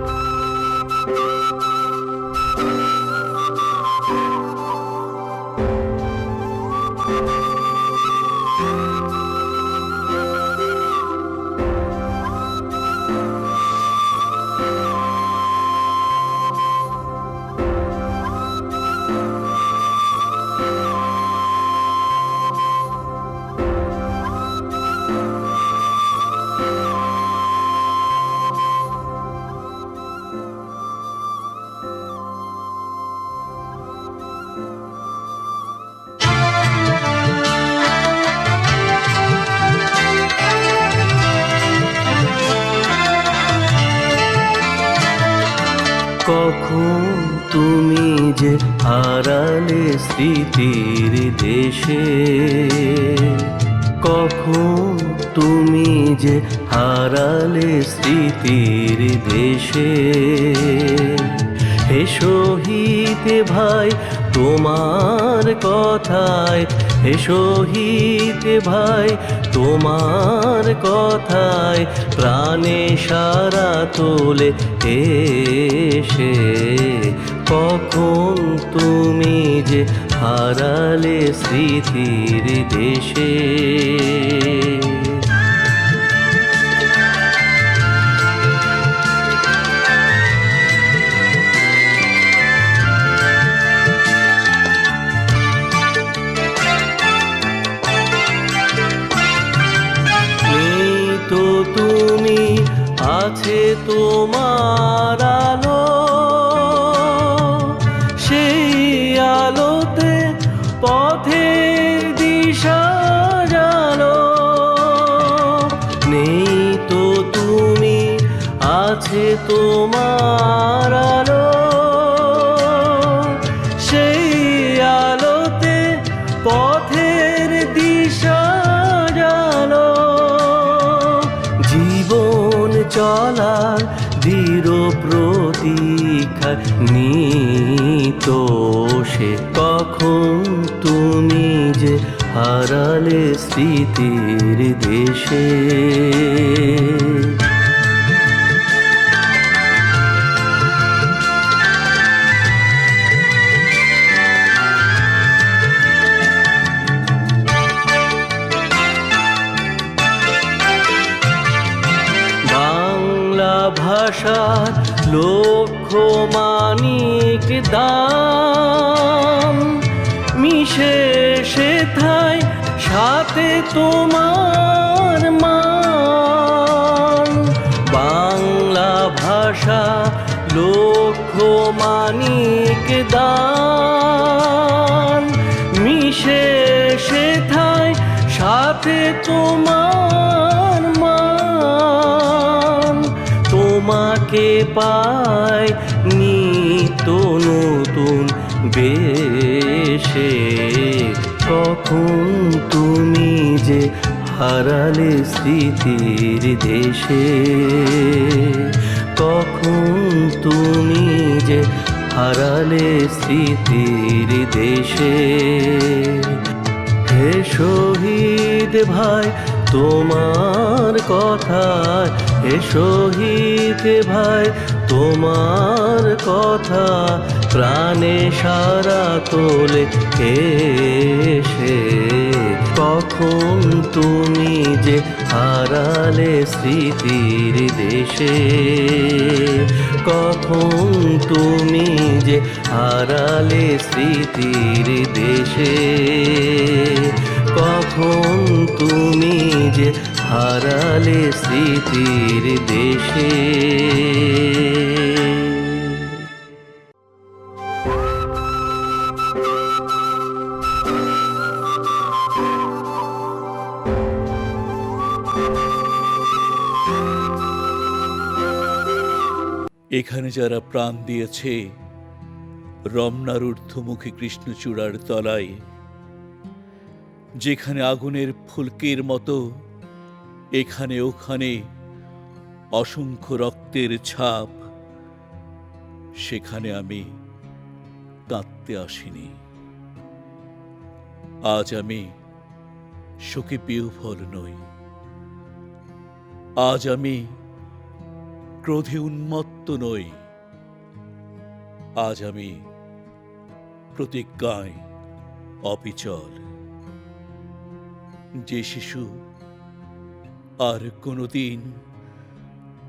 Música কখন তুমি যে হারালে স্মৃতির দেশে। কখন তুমি যে হারালে স্মৃতির দেশে। হে শহীদ ভাই, তোমার কথায় হে শহীদ ভাই, তোমার কথায় প্রাণে সারা তোলে এসে, কখন তুমি যে হারালে স্মৃতির দেশে? আছে তোমার আলো। সেই আলোতে পথে দিশা জানো। নেই তো তুমি আছে তোমার আলো। তুমি যে হারালে স্মৃতির দেশে। বাংলা ভাষার লক্ষ মানিক দাম মিশে সেথায় সাথে তোমার মান। বাংলা ভাষা লক্ষ মানিক দান। মিশে সেথায় সাথে তোমার মান। তোমাকে পায় নিত্য নতুন বেশে। কখন তুমি যে হারালে স্মৃতির দেশে কখন তুমি যে হারালে স্মৃতির দেশে। হে শহীদ ভাই, তোমার কথা হে শহীদ ভাই, তোমার কথা প্রাণে সারা তোলে এসে। কখন তুমি যে হারালে স্মৃতির দেশে? কখন তুমি যে হারালে স্মৃতির দেশে? কখন তুমি যে হারালে স্মৃতির দেশে? এখানে যারা প্রাণ দিয়েছে, রমনার ঊর্ধ্বমুখী কৃষ্ণচূড়ার তলায়, যেখানে আগুনের ফুলকির মতো, এখানে ওখানে অসংখ্য রক্তের ছাপ, সেখানে আমি কাঁদতে আসিনি। আজ আমি শোকে বিহ্বল নই। আজ আমি ক্রোধে উন্মত্ত নই। আজ আমি প্রতিজ্ঞায় অবিচল। যে শিশু আর কোনোদিন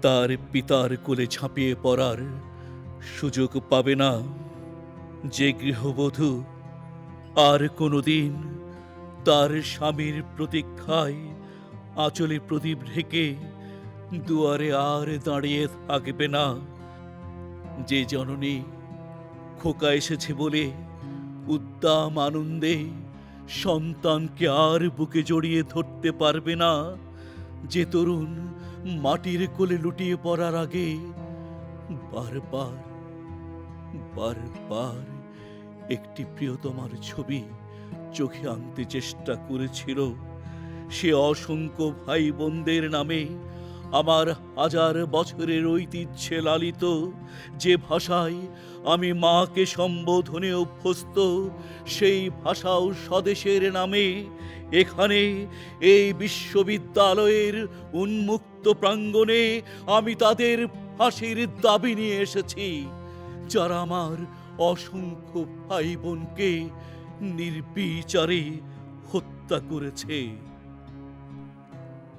তার পিতার কোলে ঝাঁপিয়ে পড়ার সুযোগ পাবে না, যে গৃহবধূ আর কোনোদিন তার স্বামীর প্রতীক্ষায় আঁচলে প্রদীপ ঢেকে দুয়ারে আর দাঁড়িয়ে থাকবে না। যে জননী খোকা এসেছে বলে উদ্দাম আনন্দে সন্তানকে আর বুকে জড়িয়ে ধরতে পারবে না। যে তরুণ মাটির কোলে লুটিয়ে পড়ার আগে বারবার বারবার একটি প্রিয়তমার ছবি চোখে আনতে চেষ্টা করেছিল। সে অসংখ্য ভাই বোনদের নামে আমার হাজার বছরের ঐতিহ্যে লালিত যে ভাষায় আমি মাকে সম্বোধনে অভ্যস্ত, সেই ভাষাও স্বদেশের নামে। এখানে এই বিশ্ববিদ্যালয়ের উন্মুক্ত প্রাঙ্গণে আমি তাদের ফাঁসির দাবি নিয়ে এসেছি, যারা আমার অসংখ্য ভাই বোনকে নির্বিচারে হত্যা করেছে।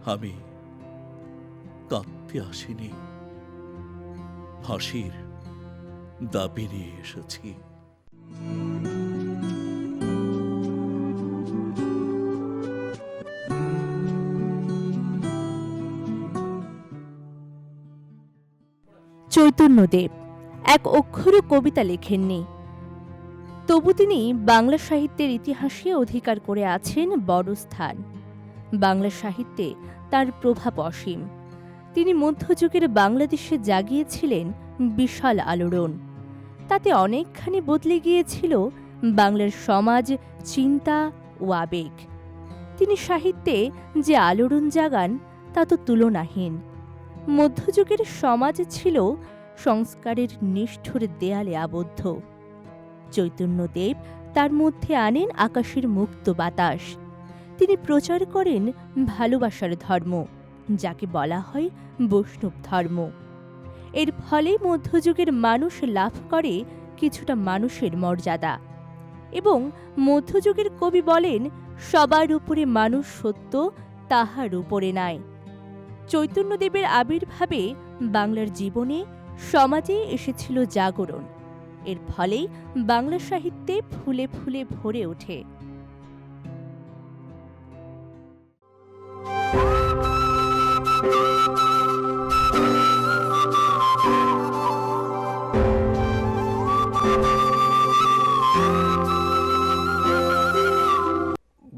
আমি কাঁদতে আসিনি। ফাঁসির দাবি নিয়ে এসেছি। চৈতন্যদেব এক অক্ষরও কবিতা লেখেননি। তবু তিনি বাংলা সাহিত্যের ইতিহাসে অধিকার করে আছেন বড় স্থান বাংলা সাহিত্যে তার প্রভাব অসীম। তিনি মধ্যযুগের বাংলাদেশে জাগিয়েছিলেন বিশাল আলোড়ন। তাতে অনেকখানি বদলে গিয়েছিল বাংলার সমাজ, চিন্তা ও আবেগ। তিনি সাহিত্যে যে আলোড়ন জাগান, তা তো তুলনাহীন। মধ্যযুগের সমাজ ছিল সংস্কারের নিষ্ঠুর দেয়ালে আবদ্ধ। চৈতন্যদেব তার মধ্যে আনেন আকাশের মুক্ত বাতাস। তিনি প্রচার করেন ভালোবাসার ধর্ম। যাকে বলা হয় বৈষ্ণব ধর্ম। এর ফলে মধ্যযুগের মানুষ লাভ করে কিছুটা মানুষের মর্যাদা এবং মধ্যযুগের কবি বলেন, সবার উপরে মানুষ সত্য, তাহার উপরে নাই চৈতন্যদেবের আবির্ভাবে বাংলার জীবনে সমাজে এসেছিল জাগরণ। এর ফলেই বাংলা সাহিত্যে ফুলে ফুলে ভরে ওঠে।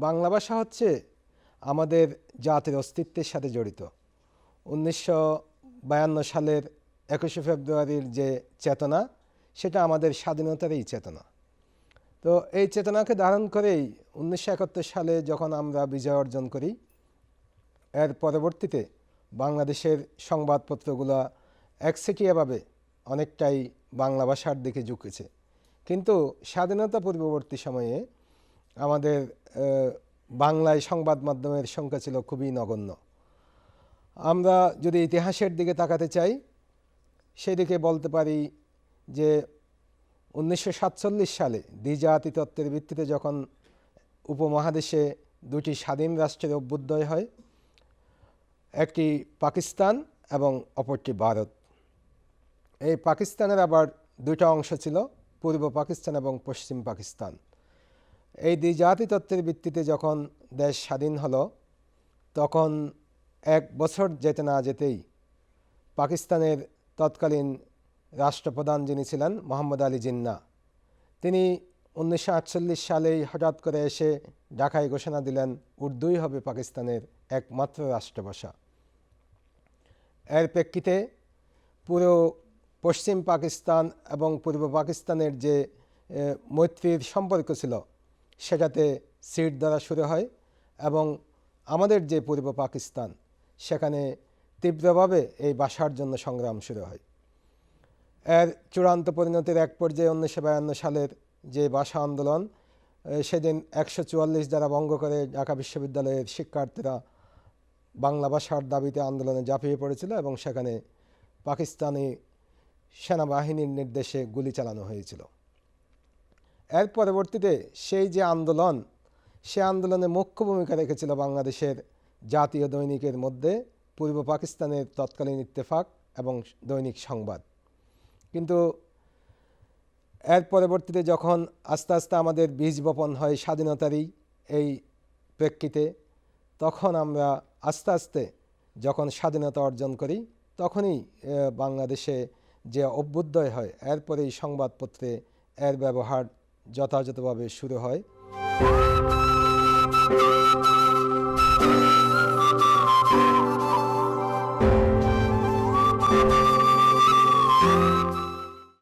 বাংলা ভাষা হচ্ছে আমাদের জাতির অস্তিত্বের সাথে জড়িত। উনিশশো বায়ান্ন সালের একুশে ফেব্রুয়ারির যে চেতনা, সেটা আমাদের স্বাধীনতারই চেতনা। তো এই চেতনাকে ধারণ করেই উনিশশো একাত্তর সালে যখন আমরা বিজয় অর্জন করি, এর পরবর্তীতে বাংলাদেশের সংবাদপত্রগুলো একচেটিয়াভাবে অনেকটাই বাংলা ভাষার দিকে ঝুঁকেছে। কিন্তু স্বাধীনতা পূর্ববর্তী সময়ে আমাদের বাংলায় সংবাদ মাধ্যমের সংখ্যা ছিল খুবই নগণ্য। আমরা যদি ইতিহাসের দিকে তাকাতে চাই, সেদিকে বলতে পারি যে উনিশশো সাতচল্লিশ সালে দ্বিজাতি তত্ত্বের ভিত্তিতে যখন উপমহাদেশে দুটি স্বাধীন রাষ্ট্রের অভ্যুদয় হয় একটি পাকিস্তান এবং অপরটি ভারত। এই পাকিস্তানের আবার দুইটা অংশ ছিল, পূর্ব পাকিস্তান এবং পশ্চিম পাকিস্তান। এই দ্বিজাতি তত্ত্বের ভিত্তিতে যখন দেশ স্বাধীন হলো, তখন এক বছর যেতে না যেতেই পাকিস্তানের তৎকালীন রাষ্ট্রপ্রধান যিনি ছিলেন, মোহাম্মদ আলী জিন্না, তিনি উনিশশো আটচল্লিশ সালেই হঠাৎ করে এসে ঢাকায় ঘোষণা দিলেন, উর্দুই হবে পাকিস্তানের একমাত্র রাষ্ট্রভাষা। এর প্রেক্ষিতে পুরো পশ্চিম পাকিস্তান এবং পূর্ব পাকিস্তানের যে মৈত্রীর সম্পর্ক ছিল, সেটাতে সিট দ্বারা শুরু হয় এবং আমাদের যে পূর্ব পাকিস্তান, সেখানে তীব্রভাবে এই ভাষার জন্য সংগ্রাম শুরু হয়। এর চূড়ান্ত পরিণতির এক পর্যায়ে উনিশশো বায়ান্ন সালের যে ভাষা আন্দোলন সেদিন একশো চুয়াল্লিশ দ্বারা ভঙ্গ করে ঢাকা বিশ্ববিদ্যালয়ের শিক্ষার্থীরা বাংলা ভাষার দাবিতে আন্দোলনে ঝাঁপিয়ে পড়েছিল এবং সেখানে পাকিস্তানি সেনাবাহিনীর নির্দেশে গুলি চালানো হয়েছিল। এর পরবর্তীতে সেই যে আন্দোলন, সে আন্দোলনে মুখ্য ভূমিকা রেখেছিল বাংলাদেশের জাতীয় দৈনিকের মধ্যে পূর্ব পাকিস্তানের তৎকালীন ইত্তেফাক এবং দৈনিক সংবাদ। কিন্তু এর পরবর্তীতে যখন আস্তে আস্তে আমাদের বীজ বপন হয় স্বাধীনতারই এই প্রেক্ষিতে, তখন আমরা আস্তে আস্তে যখন স্বাধীনতা অর্জন করি, তখনই বাংলাদেশে যে অভ্যুদয় হয়, এরপরেই সংবাদপত্রে এর ব্যবহার যথাযথভাবে শুরু হয়।